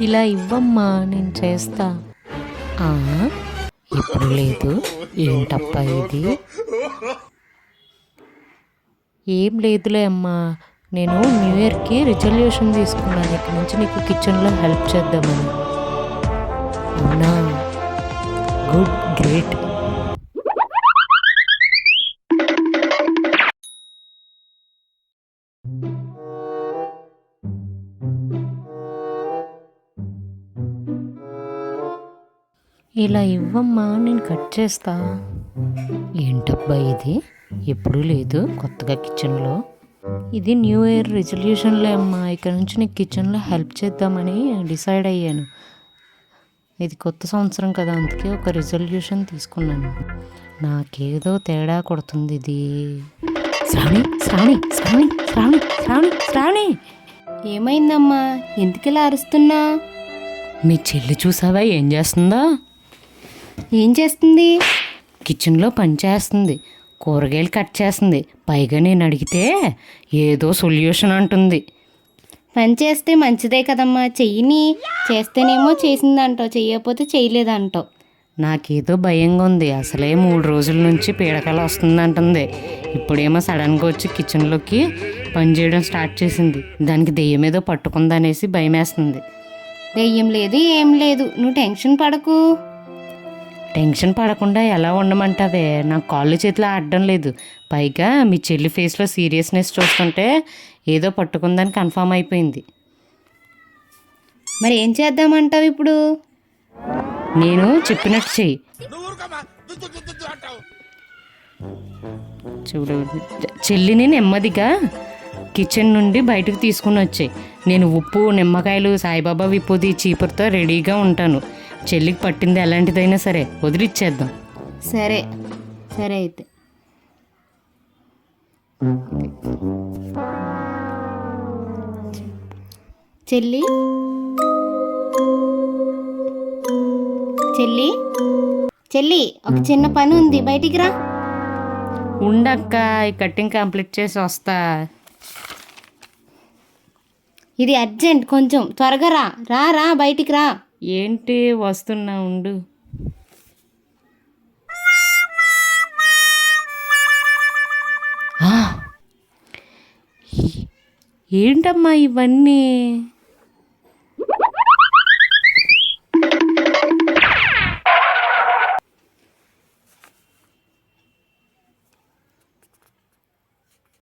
ఇలా ఇవ్వమ్మా నేను చేస్తా. ఆ, ఇప్పుడు లేదు. ఏంటప్పా ఇది? ఏం లేదులే అమ్మా. నేను న్యూ ఇయర్కి రిజల్యూషన్ తీసుకున్నాను. ఇక్కడి నుంచి నీకు కిచెన్లో హెల్ప్ చేద్దామని. అవునా? Good great. ఇలా ఇవ్వమ్మా నేను కట్ చేస్తా. ఏంటబ్బా ఇది? ఎప్పుడూ లేదు కొత్తగా కిచెన్లో. ఇది న్యూ ఇయర్ రిజల్యూషన్లే అమ్మా. ఇక్కడ నుంచి నీకు కిచెన్లో హెల్ప్ చేద్దామని డిసైడ్ అయ్యాను. ఇది కొత్త సంవత్సరం కదా అందుకే ఒక రిజల్యూషన్ తీసుకున్నాను. నాకేదో తేడా కొడుతుంది ఇది శ్రావణి శ్రావణి శ్రావణి శ్రావణి శ్రావణి శ్రావణి! ఏమైందమ్మా? ఎందుకిలా అరుస్తున్నా? మీ చెల్లి చూసావా? ఏం చేస్తుందో? ఏం చేస్తుంది? కిచెన్లో పని చేస్తుంది. కూరగాయలు కట్ చేస్తుంది. పైగా నేను అడిగితే ఏదో సొల్యూషన్ అంటుంది. పని చేస్తే మంచిదే కదమ్మా. చెయ్యిని చేస్తేనేమో చేసిందంటావు. చెయ్యకపోతే చేయలేదంటావు. నాకేదో భయంగా ఉంది. అసలే మూడు రోజుల నుంచి పీడకల వస్తుంది అంటుంది ఇప్పుడేమో సడన్గా వచ్చి కిచెన్లోకి పని చేయడం స్టార్ట్ చేసింది. దానికి దెయ్యం ఏదో పట్టుకుందనేసి భయం వేస్తుంది దెయ్యం లేదు ఏం లేదు. నువ్వు టెన్షన్ పడకు. టెన్షన్ పడకుండా ఎలా ఉండమంటావే? నాకు కాళ్ళు చేతిలో ఆడడం లేదు. పైగా మీ చెల్లి ఫేస్లో సీరియస్నెస్ చూస్తుంటే ఏదో పట్టుకుందని కన్ఫామ్ అయిపోయింది. మరి ఏం చేద్దామంటావు ఇప్పుడు? నేను చెప్పినట్టు చెయ్యి. చూడు చెల్లిని నెమ్మదిగా కిచెన్ నుండి బయటకు తీసుకుని వచ్చాయి. నేను ఉప్పు నిమ్మకాయలు సాయిబాబా విప్పుది చీపురుతో రెడీగా ఉంటాను. చెల్లికి పట్టింది ఎలాంటిదైనా సరే వదిలిచ్చేద్దాం. సరే సరే అయితే. చెల్లి? చెల్లి? చెల్లి ఒక చిన్న పని ఉంది బయటికి రా. ఉండక్క ఈ కటింగ్ కంప్లీట్ చేసి వస్తా. ఇది అర్జెంట్ కొంచెం త్వరగా రా. రా రా బయటికి రా. ఏంటి వస్తున్నా ఉండు. ఏంటమ్మా ఇవన్నీ?